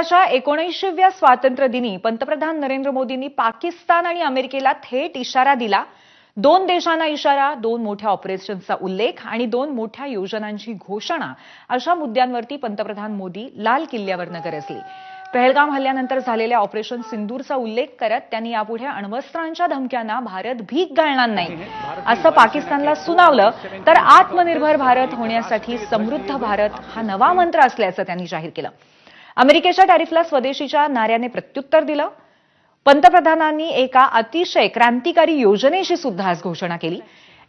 भारताच्या एकोणऐंशीव्या स्वातंत्र्य दिनी पंतप्रधान नरेंद्र मोदींनी पाकिस्तान आणि अमेरिकेला थेट इशारा दिला. दोन देशांना इशारा दोन मोठ्या ऑपरेशनचा उल्लेख आणि दोन मोठ्या योजनांची घोषणा अशा मुद्द्यांवरती पंतप्रधान मोदी लाल किल्ल्यावरनं गरजले. पहलगाम हल्ल्यानंतर झालेल्या ऑपरेशन सिंदूरचा उल्लेख करत त्यांनी यापुढे अण्वस्त्रांच्या धमक्यांना भारत भीक घालणार नाही. असं पाकिस्तानला सुनावलं तर आत्मनिर्भर भारत होण्यासाठी समृद्ध भारत हा नवा मंत्र असल्याचं त्यांनी जाहीर केलं. अमेरिकेच्या टॅरिफला स्वदेशीच्या नाऱ्याने प्रत्युत्तर दिलं. पंतप्रधानांनी एका अतिशय क्रांतिकारी योजनेची सुद्धा आज घोषणा केली.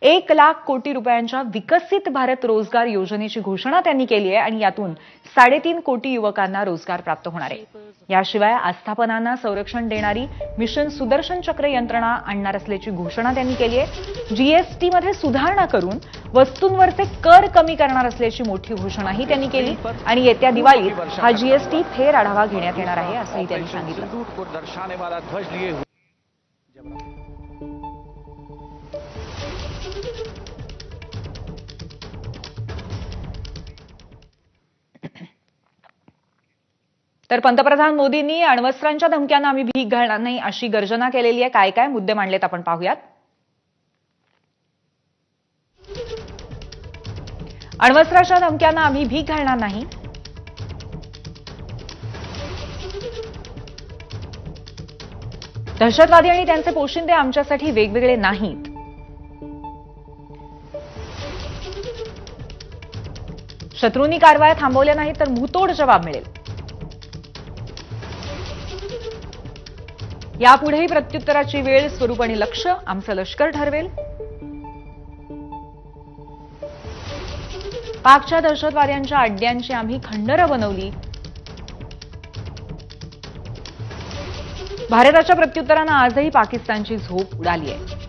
एक लाख कोटी रुपयांच्या विकसित भारत रोजगार योजनेची घोषणा त्यांनी केली आहे आणि यातून साडेतीन कोटी युवकांना रोजगार प्राप्त होणार आहे. याशिवाय आस्थापनांना संरक्षण देणारी मिशन सुदर्शन चक्र यंत्रणा आणणार असल्याची घोषणा त्यांनी केली आहे. जीएसटीमध्ये सुधारणा करून वस्तूंवरचे कर कमी करणार असल्याची मोठी घोषणाही त्यांनी केली आणि येत्या दिवाळीत हा जीएसटी फेर आढावा घेण्यात येणार आहे असंही त्यांनी सांगितलं. तर पंतप्रधान मोदींनी अण्वस्त्रांच्या धमक्यांना आम्ही भीक घालणार नाही अशी गर्जना केलेली आहे. काय काय मुद्दे मांडलेत आपण पाहूयात. अण्वस्त्राच्या धमक्यांना आम्ही भीक घालणार नाही. दहशतवादी आणि त्यांचे पोशिंदे आमच्यासाठी वेगवेगळे नाहीत. शत्रूंनी कारवाया थांबवल्या नाहीत तर मुतोड जबाब मिळेल. यापुढेही प्रत्युत्तराची वेळ स्वरूप आणि लक्ष आमचं लष्कर ठरवेल. पाकच्या दहशतवाद्यांच्या अड्ड्यांची आम्ही खंडरं बनवली. भारताच्या प्रत्युत्तरानं आजही पाकिस्तानची झोप उडाली आहे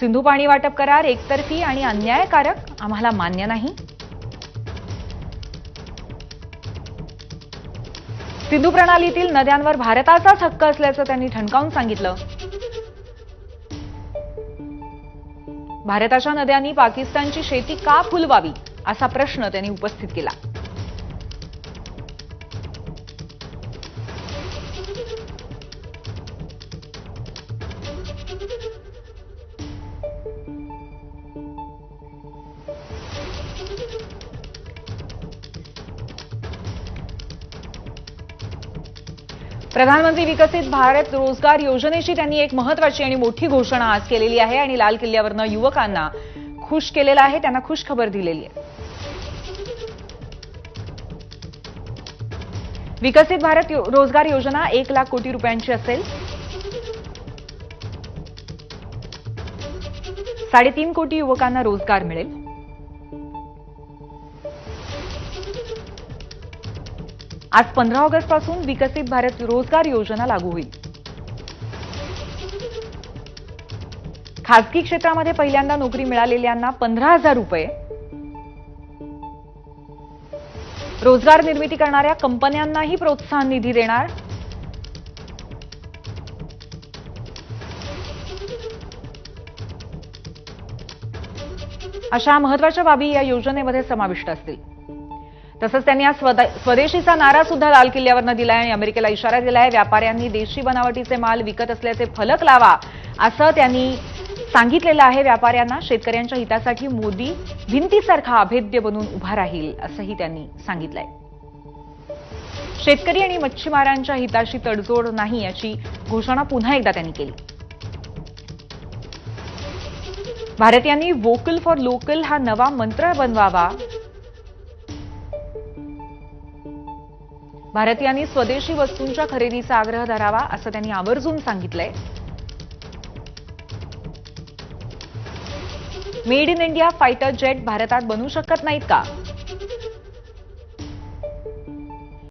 सिंधू पाणी वाटप करार एकतर्फी आणि अन्यायकारक आम्हाला मान्य नाही. सिंधू प्रणालीतील नद्यांवर भारताचाच हक्क असल्याचं त्यांनी ठणकावून सांगितलं. भारताच्या नद्यांनी पाकिस्तानची शेती का फुलवावी असा प्रश्न त्यांनी उपस्थित केला. प्रधानमंत्री विकसित भारत रोजगार योजनेची त्यांनी एक महत्वाची आणि मोठी घोषणा आज केलेली आहे आणि लाल किल्ल्यावरनं युवकांना खुश केलेलं आहे त्यांना खुश खबर दिलेली आहे. विकसित भारत रोजगार योजना एक लाख कोटी रुपयांची असेल. साडेतीन कोटी युवकांना रोजगार मिळेल. आज पंधरा ऑगस्टपासून विकसित भारत रोजगार योजना लागू होईल. खासगी क्षेत्रामध्ये पहिल्यांदा नोकरी मिळालेल्यांना पंधरा हजार रुपये. रोजगार निर्मिती करणाऱ्या कंपन्यांनाही प्रोत्साहन निधी देणार. अशा महत्त्वाच्या बाबी या योजनेमध्ये समाविष्ट असतील. तसंच त्यांनी आज स्वदा- स्वदेशीचा नारा सुद्धा लाल किल्ल्यावरनं दिलाय आणि अमेरिकेला इशारा दिलाय. व्यापाऱ्यांनी देशी बनावटीचे माल विकत असल्याचे फलक लावा असं त्यांनी सांगितलेलं आहे. व्यापाऱ्यांना शेतकऱ्यांच्या हितासाठी मोदी भिंतीसारखा अभेद्य बनून उभा राहील असंही त्यांनी सांगितलंय. शेतकरी आणि मच्छीमारांच्या हिताशी तडजोड नाही याची घोषणा पुन्हा एकदा त्यांनी केली. भारतीयांनी वोकल फॉर लोकल हा नवा मंत्र बनवावा भारतीयांनी स्वदेशी वस्तूंच्या खरेदीचा आग्रह धरावा असं त्यांनी आवर्जून सांगितलंय. Made in India fighter jet भारतात बनू शकत नाहीत का?